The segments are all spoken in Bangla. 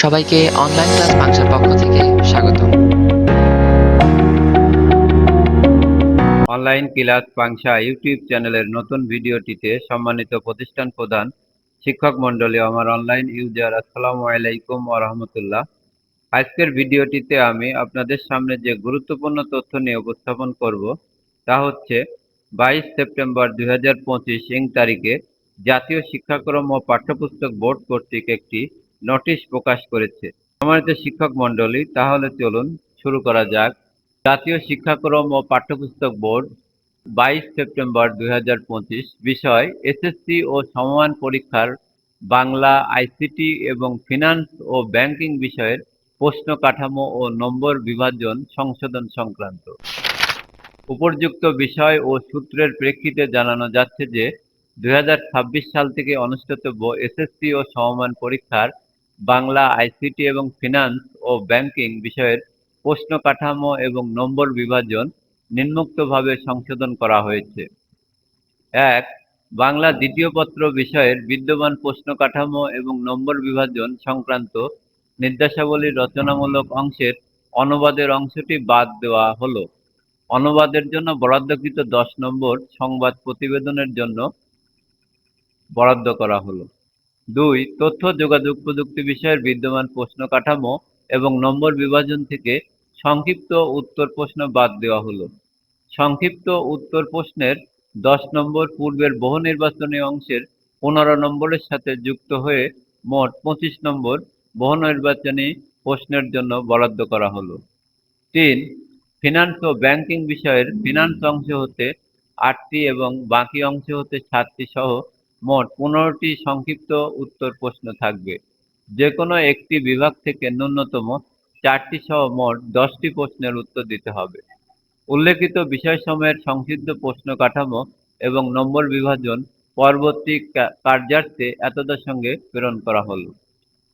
সবাইকে অনলাইন ক্লাস বাংশার পক্ষ থেকে স্বাগত। অনলাইন ক্লাস পাংশা ইউটিউব চ্যানেলের নতুন ভিডিওটিতে সম্মানিত প্রতিষ্ঠান প্রধান শিক্ষক মণ্ডলী আমার অনলাইন ইউজার আসসালামু আলাইকুম রাহমাতুল্লাহ। আজকের ভিডিওটিতে আমি আপনাদের সামনে যে গুরুত্বপূর্ণ তথ্য নিয়ে উপস্থাপন করব, তা হচ্ছে বাইশ সেপ্টেম্বর দুই হাজার পঁচিশ ইং তারিখে জাতীয় শিক্ষাক্রম ও পাঠ্যপুস্তক বোর্ড কর্তৃক একটি নোটিশ প্রকাশ করেছে। সম্মানিত শিক্ষক মণ্ডলী, তাহলে চলুন শুরু করা যাক। জাতীয় শিক্ষাক্রম ও পাঠ্যপুস্তক বোর্ড, বাইশ সেপ্টেম্বর দুই বিষয় এসএসসি ও সমমান পরীক্ষার বাংলা আইসিটি এবং ফিনান্স ও ব্যাংকিং বিষয়ের প্রশ্ন কাঠামো ও নম্বর বিভাজন সংশোধন সংক্রান্ত। উপর্যুক্ত বিষয় ও সূত্রের প্রেক্ষিতে জানানো যাচ্ছে যে দু হাজার ছাব্বিশ সাল থেকে অনুষ্ঠিতব্য এসএসসি ও সমমান পরীক্ষার বাংলা, আইসিটি এবং ফিনান্স ও ব্যাংকিং বিষয়ের প্রশ্ন কাঠামো এবং নম্বর বিভাজন নিম্নোক্তভাবে সংশোধন করা হয়েছে। এক, বাংলা দ্বিতীয় পত্র বিষয়ের বিদ্যমান প্রশ্ন কাঠামো এবং নম্বর বিভাজন সংক্রান্ত নির্দেশাবলীর রচনামূলক অংশের অনুবাদের অংশটি বাদ দেওয়া হলো। অনুবাদের জন্য বরাদ্দকৃত দশ নম্বর সংবাদ প্রতিবেদনের জন্য বরাদ্দ করা হলো। দুই, তথ্য, যোগাযোগ প্রযুক্তি বিষয়ের বিদ্যমান প্রশ্ন কাঠামো এবং নম্বর বিভাজন থেকে সংক্ষিপ্ত উত্তর প্রশ্ন বাদ দেওয়া হলো। সংক্ষিপ্ত উত্তর প্রশ্নের দশ নম্বর পূর্বের বহু নির্বাচনী অংশের পনেরো নম্বরের সাথে যুক্ত হয়ে মোট পঁচিশ নম্বর বহু নির্বাচনী প্রশ্নের জন্য বরাদ্দ করা হলো। তিন ফিনান্স ও ব্যাংকিং বিষয়ের ফিনান্স অংশ হতে আটটি এবং বাকি অংশ হতে সাতটি সহ মোট পনেরোটি সংক্ষিপ্ত উত্তর প্রশ্ন থাকবে। যে কোনো একটি বিভাগ থেকে ন্যূনতম চারটি সহ মোট দশটি প্রশ্নের উত্তর দিতে হবে। উল্লেখিত বিষয় বিষয়সমূহের সংক্ষিপ্ত প্রশ্ন কাঠামো এবং নম্বর বিভাজন পরবর্তী কার্যার্থে এতদের সঙ্গে প্রেরণ করা হলো।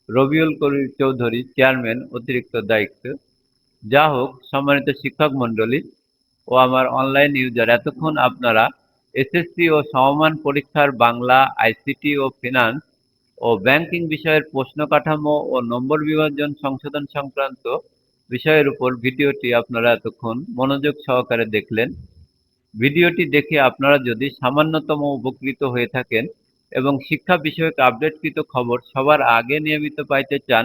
রবিউল করিম চৌধুরী চেয়ারম্যান, অতিরিক্ত দায়িত্ব। যা হোক সম্মানিত শিক্ষক মণ্ডলী ও আমার অনলাইন ইউজার, এতক্ষণ আপনারা এসএসসি ও সমমান পরীক্ষার বাংলা আইসিটি ও ফিনান্স ও ব্যাংকিং বিষয়ের প্রশ্ন কাঠামো ও নম্বর বিভাজন সংশোধন সংক্রান্ত বিষয়ের উপর ভিডিওটি আপনারা এতক্ষণ মনোযোগ সহকারে দেখলেন। ভিডিওটি দেখে আপনারা যদি সামান্যতম উপকৃত হয়ে থাকেন এবং শিক্ষা বিষয়ক আপডেটকৃত খবর সবার আগে নিয়মিত পাইতে চান,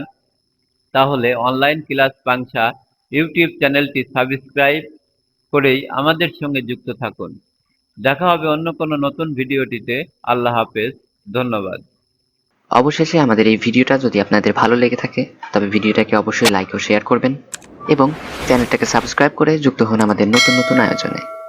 তাহলে অনলাইন ক্লাস পাংশা ইউটিউব চ্যানেলটি সাবস্ক্রাইব করেই আমাদের সঙ্গে যুক্ত থাকুন। দেখা হবে অন্য কোনো নতুন ভিডিওটিতে। আল্লাহ হাফেজ, ধন্যবাদ। অবশেষে আমাদের এই ভিডিওটা যদি আপনাদের ভালো লেগে থাকে, তবে ভিডিওটাকে অবশ্যই লাইক ও শেয়ার করবেন এবং চ্যানেলটাকে সাবস্ক্রাইব করে যুক্ত হন আমাদের নতুন নতুন আয়োজনে।